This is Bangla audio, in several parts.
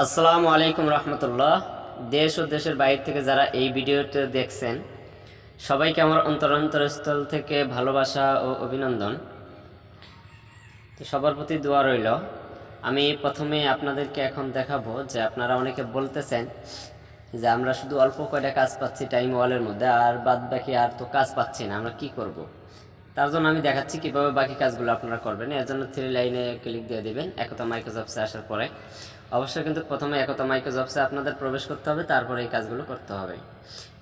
আসসালামু আলাইকুম রহমতুল্লাহ। দেশ ও দেশের বাইরে থেকে যারা এই ভিডিওতে দেখছেন, সবাইকে আমার অন্তরন্তরস্থল থেকে ভালোবাসা ও অভিনন্দন। তো সবার প্রতি দোয়া রইল। আমি প্রথমে আপনাদেরকে এখন দেখাবো যে আপনারা অনেকে বলতেছেন যে আমরা শুধু অল্প কয়টা কাজ পাচ্ছি টাইম ওয়ালের মধ্যে, আর বাদ বাকি আর তো কাজ পাচ্ছি না, আমরা কি করব। তার জন্য আমি দেখাচ্ছি কীভাবে বাকি কাজগুলো আপনারা করবেন। এর জন্য থ্রি লাইনে ক্লিক দিয়ে দেবেন, একতা মাইক্রোসফটসে আসার পরে। অবশ্যই কিন্তু প্রথমে একতা মাইক্রোসফটসে আপনাদের প্রবেশ করতে হবে, তারপরে এই কাজগুলো করতে হবে।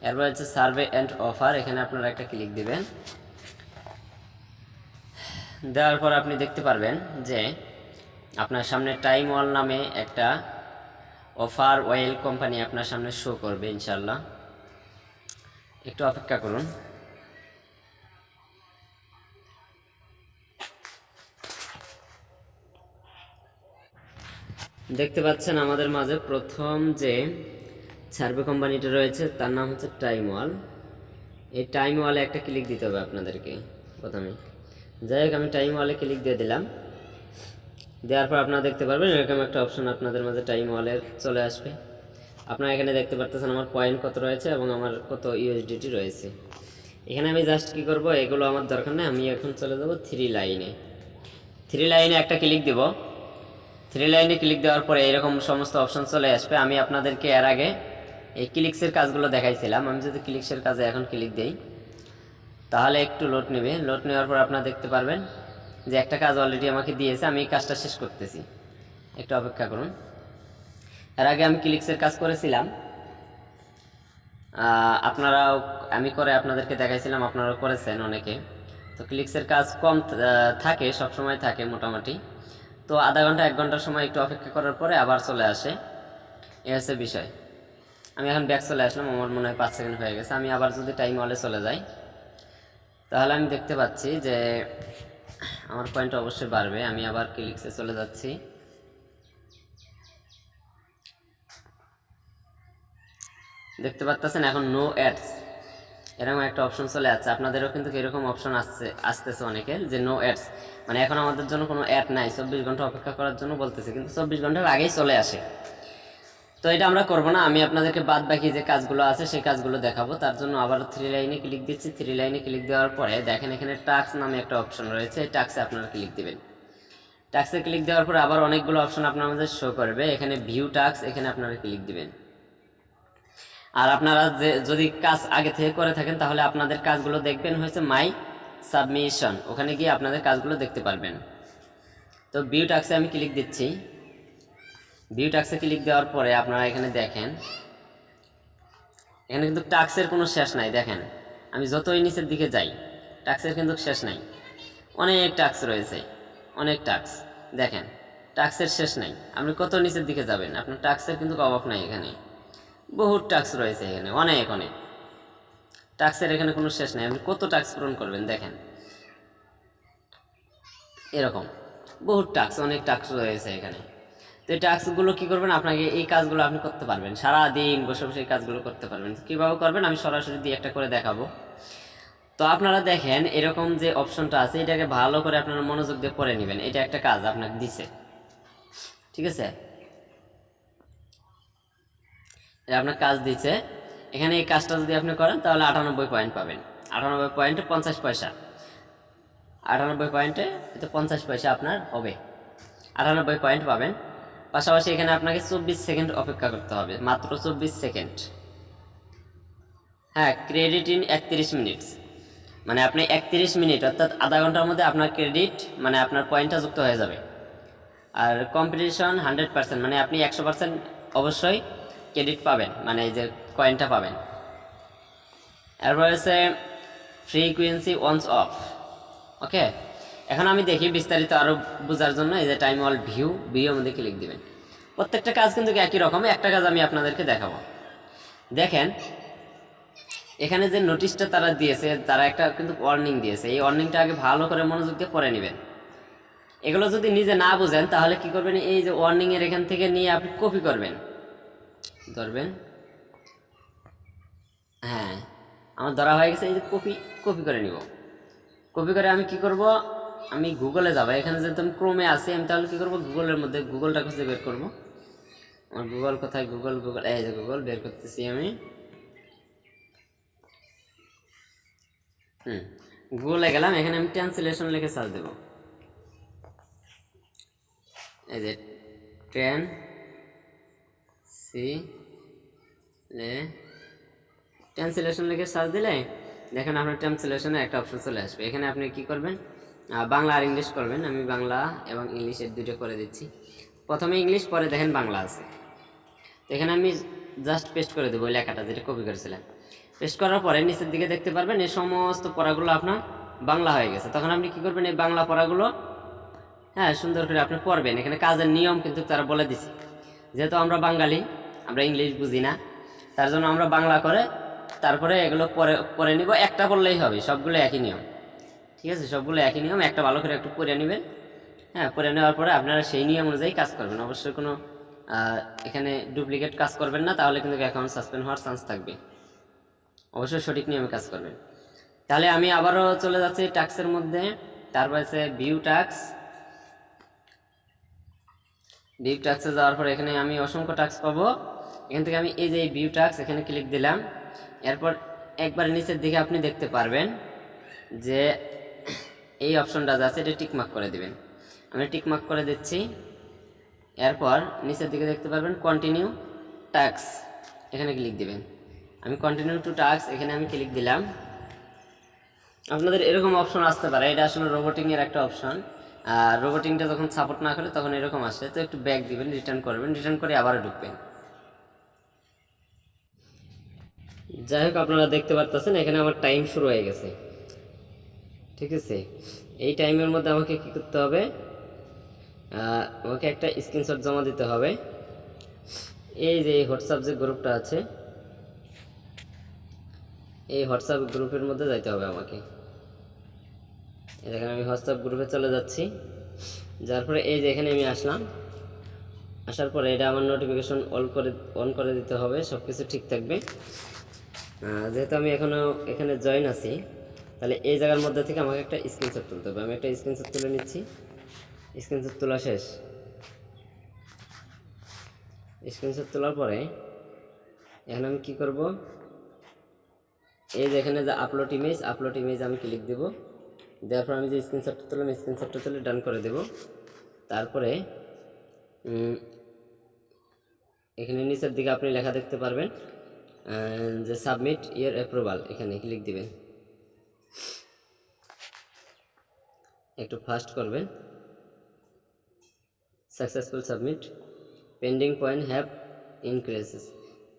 এরপর হচ্ছে সার্ভে অ্যান্ড অফার এখানে আপনারা একটা ক্লিক দিবেন। দেওয়ার পর আপনি দেখতে পারবেন যে আপনার সামনে টাইম ওয়াল নামে একটা অফার ওয়েল কোম্পানি আপনার সামনে শো করবে ইনশাল্লাহ একটু অপেক্ষা করুন। দেখতে পাচ্ছেন আমাদের মাঝে প্রথম যে সার্ভে কোম্পানিটা রয়েছে, তার নাম হচ্ছে টাইম ওয়াল এই টাইম ওয়ালে একটা ক্লিক দিতে হবে আপনাদেরকে প্রথমে। যাই হোক, আমি টাইম ওয়ালে ক্লিক দিয়ে দিলাম। দেওয়ার পর আপনারা দেখতে পারবেন এরকম একটা অপশন আপনাদের মাঝে টাইম ওয়ালের চলে আসবে। আপনারা এখানে দেখতে পারতেছেন আমার পয়েন্ট কত রয়েছে এবং আমার কত ইউএসডিটি রয়েছে। এখানে আমি জাস্ট কি করব, এগুলো আমার দরকার নেই, আমি এখন চলে যাব থ্রি লাইনে। থ্রি লাইনে একটা ক্লিক দিব। থ্রি লাইনে ক্লিক দেওয়ার পরে এরকম সমস্ত অপশন চলে আসবে। আমি আপনাদেরকে এর আগে এই ক্লিক্সের কাজগুলো দেখাইছিলাম। আমি যদি ক্লিক্সের কাজে এখন ক্লিক দেই, তাহলে একটু লোড নেবে। লোড নেওয়ার পর আপনারা দেখতে পারবেন যে একটা কাজ অলরেডি আমাকে দিয়েছে, আমি এই কাজটা শেষ করতেছি। একটু অপেক্ষা করুন। এর আগে আমি ক্লিক্সের কাজ করেছিলাম। আপনারাও, আমি করে আপনাদেরকে দেখাইছিলাম, আপনারাও করেছেন অনেকে। তো ক্লিক্সের কাজ কম থাকে সব সময় থাকে মোটামুটি। তো আধা ঘণ্টা, এক ঘণ্টার সময় একটু অপেক্ষা করার পরে আবার চলে আসে। এ হচ্ছে বিষয়। আমি এখন ব্যাক চলে আসলাম, আমার মনে হয় পাঁচ সেকেন্ড হয়ে গেছে। আমি আবার যদি টাইম ওয়ালে চলে যাই। তাহলে আমি দেখতে পাচ্ছি যে আমার পয়েন্ট অবশ্যই বাড়বে। আমি আবার ক্লিক্সে চলে যাচ্ছি। দেখতে পাচ্ছেন এখন নো অ্যাডস এরকম একটা অপশন চলে আসছে আপনাদেরও কিন্তু এরকম অপশন আসছে, আসতেছে অনেকের যে নো অ্যাডস মানে এখন আমাদের জন্য কোনো অ্যাড নাই, চব্বিশ ঘণ্টা অপেক্ষা করার জন্য বলতেছে, কিন্তু চব্বিশ ঘণ্টার আগেই চলে আসে। তো এটা আমরা করব না, আমি আপনাদেরকে বাদ বাকি যে কাজগুলো আছে সেই কাজগুলো দেখাবো। তার জন্য আবার থ্রি লাইনে ক্লিক দিচ্ছি। থ্রি লাইনে ক্লিক দেওয়ার পরে দেখেন এখানে টাক্স নামে একটা অপশন রয়েছে, এই টাক্সে আপনারা ক্লিক দিবেন। টাক্সে ক্লিক দেওয়ার পরে আবার অনেকগুলো অপশন আপনার আমাদের শো করবে। এখানে ভিউ টাক্স এখানে আপনারা ক্লিক দিবেন। আর আপনারা যে, যদি কাজ আগে থেকে করে থাকেন, তাহলে আপনাদের কাজগুলো দেখবেন হয়েছে মাই সাবমিশন। ওখানে গিয়ে আপনাদের কাজগুলো দেখতে পারবেন। তো ভিউ টাক্সে আমি ক্লিক দিচ্ছি। ভিউ টাক্সে ক্লিক দেওয়ার পরে আপনারা এখানে দেখেন, এখানে কিন্তু টাক্সের কোনো শেষ নাই, দেখেন। আমি যতই নিচের দিকে যাই, টাক্সের কিন্তু শেষ নাই। অনেক টাক্স রয়েছে, অনেক টাক্স, দেখেন। টাক্সের শেষ নাই। আপনি কত নিচের দিকে যাবেন, আপনার টাক্সের কিন্তু অভাব নাই এখানে। বহুত টাক্স রয়েছে এখানে, অনেক অনেক। টাক্সের এখানে কোনো শেষ নেই, আপনি কত টাক্স পূরণ করবেন দেখেন। এরকম, বহুত টাক্স অনেক টাক্স রয়েছে এখানে। তো এই টাস্কগুলো কী করবেন? আপনাকে এই কাজগুলো আপনি করতে পারবেন। সারা দিন বসে বসে এই কাজগুলো করতে পারবেন। কীভাবে করবেন? আমি সরাসরি দিয়ে একটা করে দেখাবো। তো আপনারা দেখেন, এরকম যে অপশনটা আছে, এটাকে ভালো করে আপনারা মনোযোগ দিয়ে পড়ে নেবেন। এটা একটা কাজ আপনাকে দিছে। ঠিক আছে এটা আপনার কাজ দিচ্ছে। এখানে এই কাজটা যদি আপনি করেন, তাহলে আটানব্বই পয়েন্ট পাবেন। আটানব্বই পয়েন্টে পঞ্চাশ পয়সা। আটানব্বই পয়েন্টে এতে পঞ্চাশ পয়সা আপনার হবে। আটানব্বই পয়েন্ট পাবেন। পাশাপাশি এখানে আপনাকে চব্বিশ সেকেন্ড অপেক্ষা করতে হবে। মাত্র চব্বিশ সেকেন্ড। হ্যাঁ ক্রেডিট ইন একত্রিশ মিনিটস মানে আপনি একত্রিশ মিনিট অর্থাৎ আধা ঘণ্টার মধ্যে আপনার ক্রেডিট মানে আপনার পয়েন্টটা যুক্ত হয়ে যাবে। আর কম্পিটিশন হান্ড্রেড পার্সেন্ট মানে আপনি একশো পার্সেন্ট অবশ্যই ক্রেডিট পাবেন মানে এই যে কয়েনটা পাবেন। এরপর হচ্ছে ফ্রিকুয়েন্সি ওয়ান্স অফ ওকে এখন আমি দেখি বিস্তারিত আরও বোঝার জন্য, এই যে টাইম অল ভিউ ভিউ মধ্যে ক্লিক দিবেন। প্রত্যেকটা কাজ কিন্তু একই রকম, একটা কাজ আমি আপনাদেরকে দেখাবো। দেখেন, এখানে যে নোটিশটা তারা দিয়েছে, তারা একটা কিন্তু ওয়ার্নিং দিয়েছে। এই ওয়ার্নিংটা আগে ভালো করে মনোযোগ দিয়ে পড়ে নেবেন। এগুলো যদি নিজে না বুঝেন, তাহলে কি করবেন? এই যে ওয়ার্নিংয়ের এখান থেকে নিয়ে আপনি কপি করবেন। ধরবেন? হ্যাঁ আমার ধরা হয়ে গেছে, এই যে কপি কপি করে নিব। কপি করে আমি কি করব? আমি গুগলে যাব। এখানে যেহেতু আমি ক্রোমে আছি, আমি তাহলে কি করব? গুগলের মধ্যে গুগলটা খুঁজে বের করব। আমার গুগল কোথায়? গুগল গুগল, এই যে গুগল, বের করতেছি আমি। হুম, গুগলে গেলাম, এখানে আমি ট্রান্সলেশন লিখে সার্চ দেব। এই যে, ট্রেন, সি লে ট্রান্সলেশন লিখে সার্চ দিলে দেখেন আপনার ট্রান্সলেশনে একটা অপশন চলে আসবে। এখানে আপনি কি করবেন? বাংলা আর ইংলিশ করবেন। আমি বাংলা এবং ইংলিশের দুটো করে দিচ্ছি। প্রথমে ইংলিশ, পরে দেখেন বাংলা আছে। তো এখানে আমি জাস্ট পেস্ট করে দেবো লেখাটা যেটা কপি করেছিলাম পেস্ট করার পরে নিচের দিকে দেখতে পারবেন এই সমস্ত পড়াগুলো আপনার বাংলা হয়ে গেছে। তখন আপনি কি করবেন? এই বাংলা পড়াগুলো হ্যাঁ সুন্দর করে আপনি পড়বেন। এখানে কাজের নিয়ম কিন্তু তারা বলে দিছে। যেহেতু আমরা বাঙালি, আমরা ইংলিশ বুঝি না তার জন্য আমরা বাংলা করে তারপরে এগুলো পরে পরে নিব। একটা পড়লেই হবে, সবগুলো একই নিয়ম। ঠিক আছে? সবগুলো একই নিয়ম, একটা ভালো করে একটু পড়ে নেবেন। হ্যাঁ পড়ে নেওয়ার পরে আপনারা সেই নিয়ম অনুযায়ী কাজ করবেন। অবশ্যই কোনো এখানে ডুপ্লিকেট কাজ করবেন না, তাহলে কিন্তু অ্যাকাউন্ট সাসপেন্ড হওয়ার চান্স থাকবে। অবশ্যই সঠিক নিয়মে কাজ করবেন। তাহলে আমি আবারও চলে যাচ্ছি টাক্সের মধ্যে। তারপর আছে ভিউ টাক্স ভিউ টাক্সে যাওয়ার পর এখানে আমি অসংখ্য টাক্স পাবো। এখান থেকে আমি এই যে ভিউ টাক্স এখানে ক্লিক দিলাম। এরপর একবার নিচের দিকে আপনি দেখতে পারবেন যে এই অপশনটা যা আছে এটা টিকমার্ক করে দিবেন। আমি টিকমার্ক করে দিচ্ছি। এরপর নিচের দিকে দেখতে পারবেন কন্টিনিউ টাক্স এখানে ক্লিক দিবেন। আমি কন্টিনিউ টু টাক্স এখানে আমি ক্লিক দিলাম। আপনাদের এরকম অপশন আসতে পারে। এটা আসলে রোবোটিংয়ের একটা অপশন আর রোবোটিংটা যখন সাপোর্ট না করে তখন এরকম আসে। তো একটু ব্যাক দিবেন রিটার্ন করবেন রিটার্ন করে আবারও ঢুকবেন। যাই হোক, আপনারা দেখতে পারতেছেন, এখানে আমার টাইম শুরু হয়ে গেছে। ঠিক আছে? এই টাইমের মধ্যে আমাকে কি করতে হবে? আমাকে একটা স্ক্রিনশট জমা দিতে হবে। এই যে এই হোয়াটসঅ্যাপ যে গ্রুপটা আছে, এই হোয়াটসঅ্যাপ গ্রুপের মধ্যে যাইতে হবে আমাকে। এই দেখেন, আমি হোয়াটসঅ্যাপ গ্রুপে চলে যাচ্ছি। যার পরে এই যে এখানে আমি আসলাম। আসার পরে এটা আমার নোটিফিকেশন অল করে অন করে দিতে হবে সব কিছু ঠিক থাকবে। যেহেতু আমি এখনও এখানে জয়েন আছি, তাহলে এই জায়গার মধ্যে থেকে আমাকে একটা স্ক্রিনশট তুলতে হবে। আমি একটা স্ক্রিনশট তুলে নিচ্ছি। স্ক্রিনশট তোলা শেষ। স্ক্রিনশট তোলার পরে এখন আমি কি করব? এই যে এখানে যে আপলোড ইমেজ আপলোড ইমেজ আমি ক্লিক দেব। দেওয়ার পর আমি যে স্ক্রিনশটটা তুললাম স্ক্রিনশটটা তুলে ডান করে দেব। তারপরে এখানে নিচের দিকে আপনি লেখা দেখতে পারবেন। যে সাবমিট ইয়ার অ্যাপ্রুভাল এখানে ক্লিক দিবেন। একটু ফাস্ট করবেন। Successful submit pending point have increases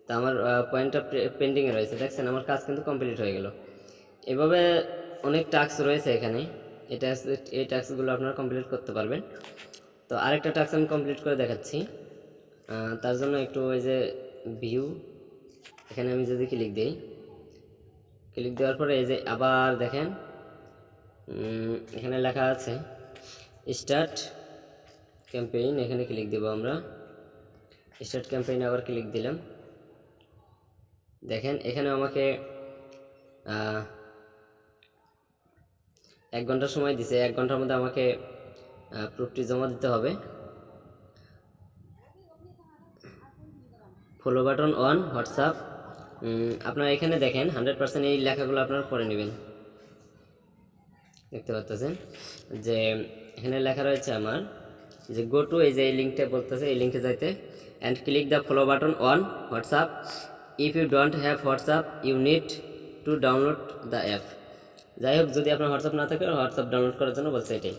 তা আমার পয়েন্টটা পেন্ডিংয়ে রয়েছে। দেখছেন, আমার কাজ কিন্তু কমপ্লিট হয়ে গেল। এভাবে অনেক টাস্ক রয়েছে এখানে। এই টাস্ক এই টাস্কগুলো আপনারা কমপ্লিট করতে পারবেন। তো আরেকটা টাস্ক আমি কমপ্লিট করে দেখাচ্ছি। তার জন্য একটু ওই যে ভিউ এখানে আমি যদি ক্লিক দিই ক্লিক দেওয়ার পরে এই যে আবার দেখেন এখানে লেখা আছে স্টার্ট ক্যাম্পেইন এখানে ক্লিক দেবো আমরা। স্টার্ট ক্যাম্পেইন আবার ক্লিক দিলাম। দেখেন, এখানে আমাকে এক ঘণ্টা সময় দিছে, এক ঘণ্টার মধ্যে আমাকে প্রুফটি জমা দিতে হবে। ফলো বাটন অন হোয়াটসঅ্যাপ আপনারা এখানে দেখেন হান্ড্রেড পার্সেন্ট এই লেখাগুলো আপনারা পড়ে নেবেন। দেখতে পাচ্ছেন যে এখানে লেখা রয়েছে আমার যে গো টু এই যে এই লিঙ্কটা বলতেছে, এই লিঙ্কে যাইতে and click the follow button on WhatsApp if you don't have WhatsApp you need to download the app যাই হোক, যদি আপনার হোয়াটসঅ্যাপ না থাকে হোয়াটসঅ্যাপ ডাউনলোড করার জন্য বলছে এটাই।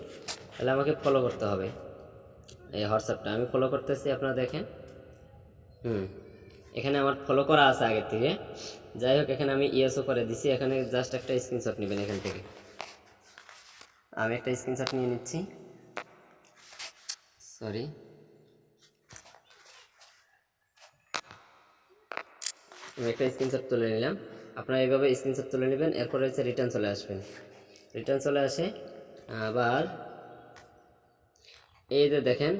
তাহলে আমাকে ফলো করতে হবে। এই হোয়াটসঅ্যাপটা আমি ফলো করতেছি, আপনারা দেখেন। হুম। এখানে আমার ফলো করা আছে আগের থেকে। যাই হোক, এখানে আমি ইয়েসও করে দিছি। এখানে জাস্ট একটা স্ক্রিনশট নেবেন এখান থেকে। আমি একটা স্ক্রিনশট নিয়ে নিচ্ছি। সরি আমি একটা স্ক্রিনশট তুলে নিলাম। আপনারা এইভাবে স্ক্রিনশট তুলে নেবেন, এরপর হচ্ছে রিটার্ন চলে আসবেন। রিটার্ন চলে আসে, আবার এই যে দেখেন,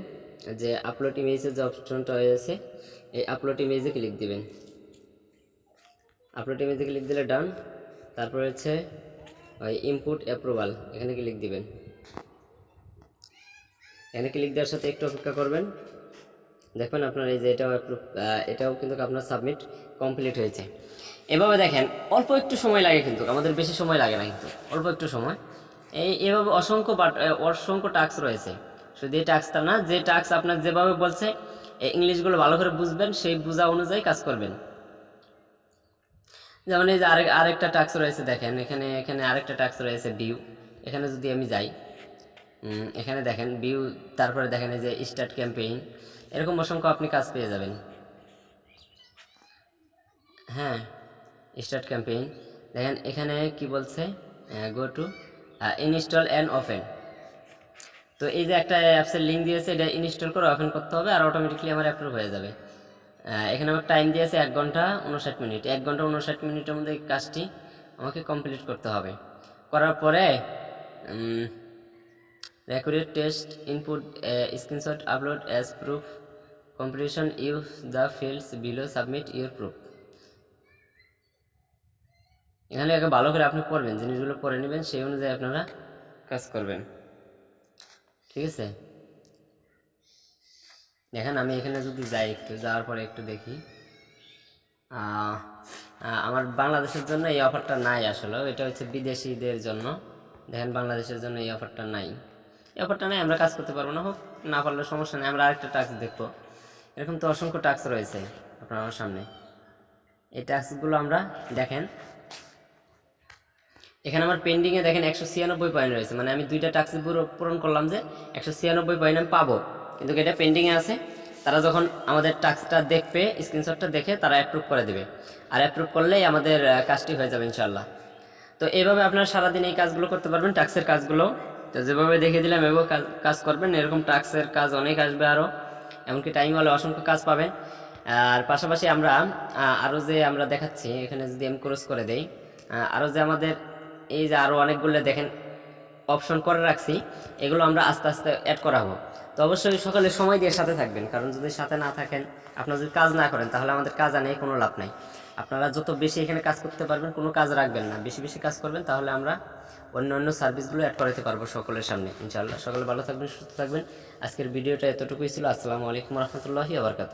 যে আপলোড ইমেজের যে অপশনটা হয়েছে এই আপলোড ইমেজে ক্লিক দিবেন। আপলোড ইমেজে ক্লিক দিলে ডান তারপর হচ্ছে, ওই ইনপুট অ্যাপ্রুভাল এখানে ক্লিক দিবেন। এখানে ক্লিক দেওয়ার সাথে একটু অপেক্ষা করবেন। দেখবেন আপনার এই যে এটাও অ্যাপ্রুভ এটাও কিন্তু আপনার সাবমিট কমপ্লিট হয়েছে। এভাবে দেখেন, অল্প একটু সময় লাগে কিন্তু, আমাদের বেশি সময় লাগে না কিন্তু, অল্প একটু সময়। এই, এভাবে অসংখ্য বাট অসংখ্য টাস্ক রয়েছে। শুধু এই টাস্কটা না, যে টাস্ক আপনার যেভাবে বলছে ইংলিশগুলো ভালো করে বুঝবেন, সেই বোঝা অনুযায়ী কাজ করবেন। যেমন এই যে আরেক, আরেকটা টাস্ক রয়েছে দেখেন, এখানে এখানে আরেকটা টাস্ক রয়েছে ভিউ এখানে যদি আমি যাই এখানে দেখেন ভিউ তারপরে দেখেন এই যে স্টার্ট ক্যাম্পেইন এরকম অসংখ্য আপনি কাজ পেয়ে যাবেন। হ্যাঁ স্টার্ট ক্যাম্পেইন দেখেন এখানে কি বলছে? Go to install and open তো এই যে একটা অ্যাপসের লিঙ্ক দিয়েছে, এটা ইনস্টল করে ওপেন করতে হবে আর অটোমেটিকলি আমার অ্যাপ্রুভ হয়ে যাবে। এখানে আমার টাইম দিয়েছে এক ঘণ্টা উনষাট মিনিট এক ঘণ্টা উনষাট মিনিটের মধ্যে কাজটি আমাকে কমপ্লিট করতে হবে। করার পরে recorded test input screenshot upload as proof competition use the fields below submit your proof এখানে আগে ভালো করে আপনি পড়বেন, জিনিসগুলো পড়ে নেবেন, সেই অনুযায়ী আপনারা কাজ করবেন। ঠিক আছে? দেখেন, আমি এখানে যদি যাই একটু, যাওয়ার পরে একটু দেখি। আমার বাংলাদেশের জন্য এই অফারটা নাই আসলে। এটা হচ্ছে বিদেশিদের জন্য। দেখেন, বাংলাদেশের জন্য এই অফারটা নাই। এই অফারটা নাই, আমরা কাজ করতে পারব না হোক, না পারলে সমস্যা নেই। আমরা আরেকটা টাস্ক দেখব। এরকম তো অসংখ্য টাস্ক রয়েছে আপনার আমার সামনে। এই টাস্কগুলো আমরা দেখেন এখানে আমার পেন্ডিংয়ে দেখেন একশো ছিয়ানব্বই পয়েন্ট রয়েছে। মানে আমি দুইটা পুরো পূরণ করলাম যে একশো ছিয়ানব্বই পয়েন্ট আমি পাবো। কিন্তু এটা পেন্ডিংয়ে আছে। তারা যখন আমাদের টাস্কটা দেখবে স্ক্রিনশটটা দেখে তারা অ্যাপ্রুভ করে দেবে। আর অ্যাপ্রুভ করলেই আমাদের কাজটি হয়ে যাবে ইনশাল্লাহ তো এইভাবে আপনারা সারাদিন এই কাজগুলো করতে পারবেন টাক্সের কাজগুলো। তো যেভাবে দেখিয়ে দিলাম এভাবে কাজ- করবেন। এরকম টাক্সের কাজ অনেক আসবে আরও এমনকি টাইম হলে অসংখ্য কাজ পাবেন। আর পাশাপাশি আমরা আরও যে আমরা দেখাচ্ছি, এখানে যদি আমি ক্রস করে দেই আরও যে আমাদের এই যে আরও অনেকগুলো দেখেন অপশন করে রাখছি, এগুলো আমরা আস্তে আস্তে অ্যাড করাবো। তো অবশ্যই সকালে সময় দিয়ে সাথে থাকবেন, কারণ যদি সাথে না থাকেন, আপনারা যদি কাজ না করেন, তাহলে আমাদের কাজ আনে, কোনো লাভ নাই। আপনারা যত বেশি এখানে কাজ করতে পারবেন, কোনো কাজ রাখবেন না। বেশি বেশি কাজ করবেন, তাহলে আমরা অন্য অন্য সার্ভিসগুলো অ্যাড করাতে পারব সকলের সামনে। ইনশাআল্লাহ, সকলে ভালো থাকবেন, সুস্থ থাকবেন। আজকের ভিডিওটা এতটুকুই ছিল। আসসালামু আলাইকুম রহমতুল্লাহি আবরকাত